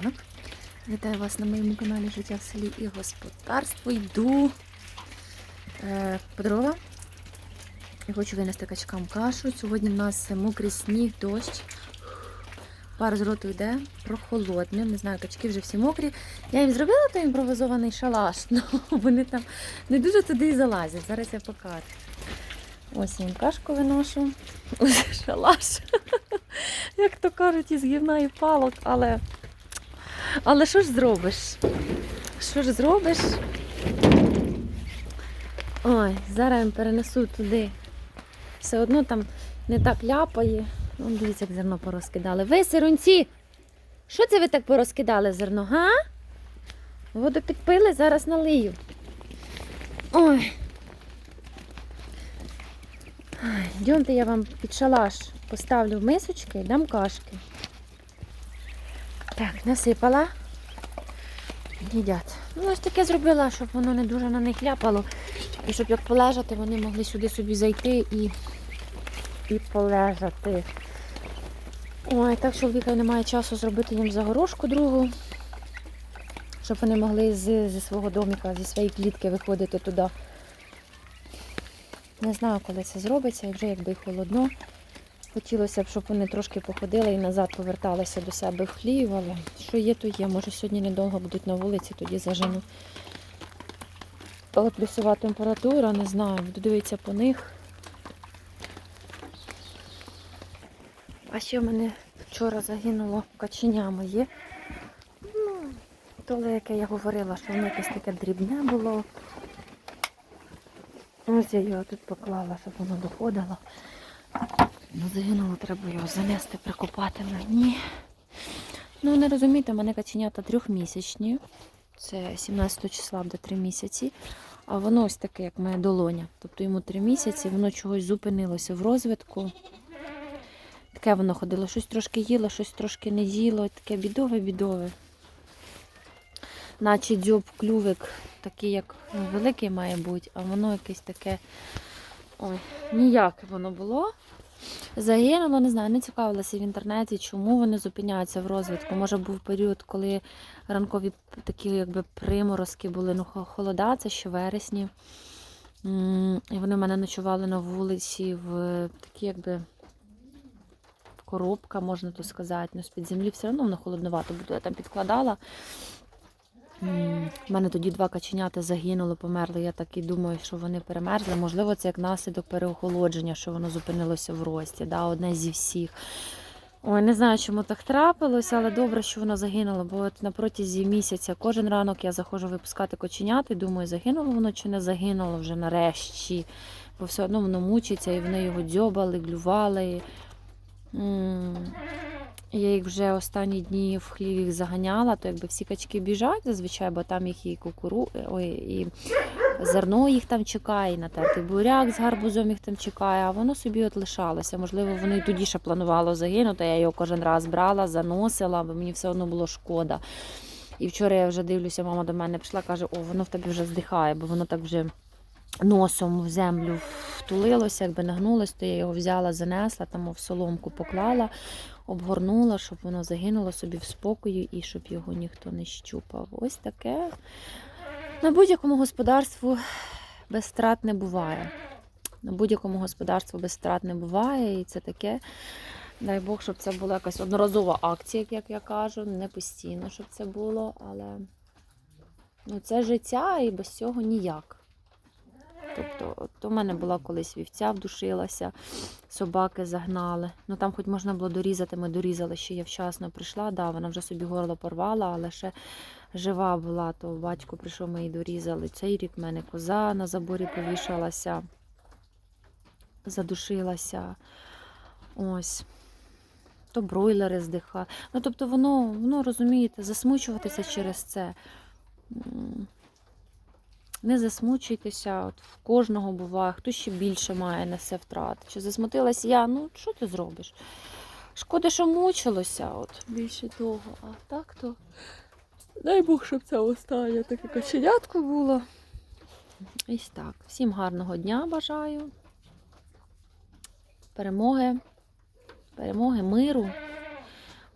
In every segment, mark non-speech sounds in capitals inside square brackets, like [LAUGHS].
ранок. Вітаю вас на моєму каналі Життя в селі і господарство. Йду е, по. Я хочу винести качкам кашу. Сьогодні в нас мокрий сніг, дощ. Пар з роту йде, прохолодне. Не знаю, качки вже всі мокрі. Я їм зробила той імпровізований шалаш, але [LAUGHS] вони там не дуже туди і залазять. Зараз я покажу. Ось я їм кашку виношу. [LAUGHS] Ось шалаш. [LAUGHS] Як то кажуть, із гівна і палок, але. Але що ж зробиш? Що ж зробиш? Ой, зараз я перенесу туди. Все одно там не так ляпає. Ну, дивіться, як зерно порозкидали. Ви, сирунці! Що це ви так порозкидали зерно, га? Воду підпили, зараз налию. Ой. Йдемте, я вам під шалаш поставлю мисочки і дам кашки. Так, насипала. Їдять. Ну, ось таке зробила, щоб воно не дуже на них ляпало. І щоб як полежати, вони могли сюди собі зайти і, і полежати. Ой, так чоловіка немає часу зробити їм загорожку другу, щоб вони могли з, зі свого домика, зі своєї клітки виходити туди. Не знаю, коли це зробиться, вже якби холодно. Хотілося б, щоб вони трошки походили і назад поверталися до себе в хлів, але що є, то є. Може сьогодні недовго будуть на вулиці, тоді зажену. Але плюсова температура, не знаю, буду дивитися по них. А ще в мене вчора загинуло каченя моє. Ну, то, яке я говорила, що воно якесь таке дрібне було. Ось я його тут поклала, щоб воно доходило. Ну, загинуло, треба його занести, прикопати на дні. Ну, не розумієте, мене каченята трьохмісячні. Це 17 числа буде три місяці. А воно ось таке, як моя долоня. Тобто йому три місяці, воно чогось зупинилося в розвитку. Таке воно ходило, щось трошки їло, щось трошки не їло. Таке бідове-бідове. Наче дзьоб клювик, такий, як ну, великий має бути, а воно якесь таке. Ой, ніяке воно було. Загинуло, не знаю, не цікавилася в інтернеті, чому вони зупиняються в розвитку. Може був період, коли ранкові такі якби приморозки були, ну холода, це ще вересні. І вони в мене ночували на вулиці в такі, якби коробка, можна то сказати. Ну, з-під землі все одно воно холодновато буде. Я там підкладала. М, У мене тоді два каченята загинули, померли. Я так і думаю, що вони перемерзли. Можливо, це як наслідок переохолодження, що воно зупинилося в рості. Да, одне зі всіх. Ой, не знаю, чому так трапилося, але добре, що воно загинуло, бо от на протязі місяця кожен ранок я заходжу випускати коченят і думаю, загинуло воно чи не загинуло вже нарешті. Бо все одно воно мучиться, і вони його дзьобали, глювали. М, я їх вже останні дні в хлів їх заганяла, то якби всі качки біжать зазвичай, бо там їх і кукуру, ой, і зерно їх там чекає, і натертий буряк з гарбузом їх там чекає, а воно собі от лишалося. Можливо, воно і тоді ще планувало загинути. Я його кожен раз брала, заносила, бо мені все одно було шкода. І вчора я вже дивлюся, мама до мене прийшла, каже, о, воно в тебе вже здихає, бо воно так вже носом в землю втулилося, якби нагнулося, то я його взяла, занесла, там в соломку поклала, обгорнула, щоб воно загинуло собі в спокою і щоб його ніхто не щупав. Ось таке. На будь-якому господарству без страт не буває. На будь-якому господарству без страт не буває, і це таке. Дай Бог, щоб це була якась одноразова акція, як я кажу, не постійно, щоб це було, але ну, це життя і без цього ніяк. Тобто, от у мене була колись вівця вдушилася, собаки загнали. Ну там хоч можна було дорізати, ми дорізали, ще я вчасно прийшла. Да, вона вже собі горло порвала, але ще жива була, то батько прийшов, ми її дорізали. Цей рік в мене коза на заборі повішалася, задушилася. Ось. То бройлери здихали. Ну, тобто, воно, воно розумієте, засмучуватися через це. Не засмучуйтеся, от в кожного буває, хто ще більше має несе втрат. Чи засмутилась я, ну що ти зробиш? Шкода, що мучилося, от більше того. А так то. Дай Бог, щоб це останнє таке каченятко було. Ось так. Всім гарного дня бажаю. Перемоги, перемоги, миру.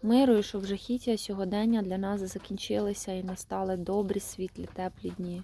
миру і щоб жахіття сьогодення для нас закінчилися і настали добрі, світлі, теплі дні.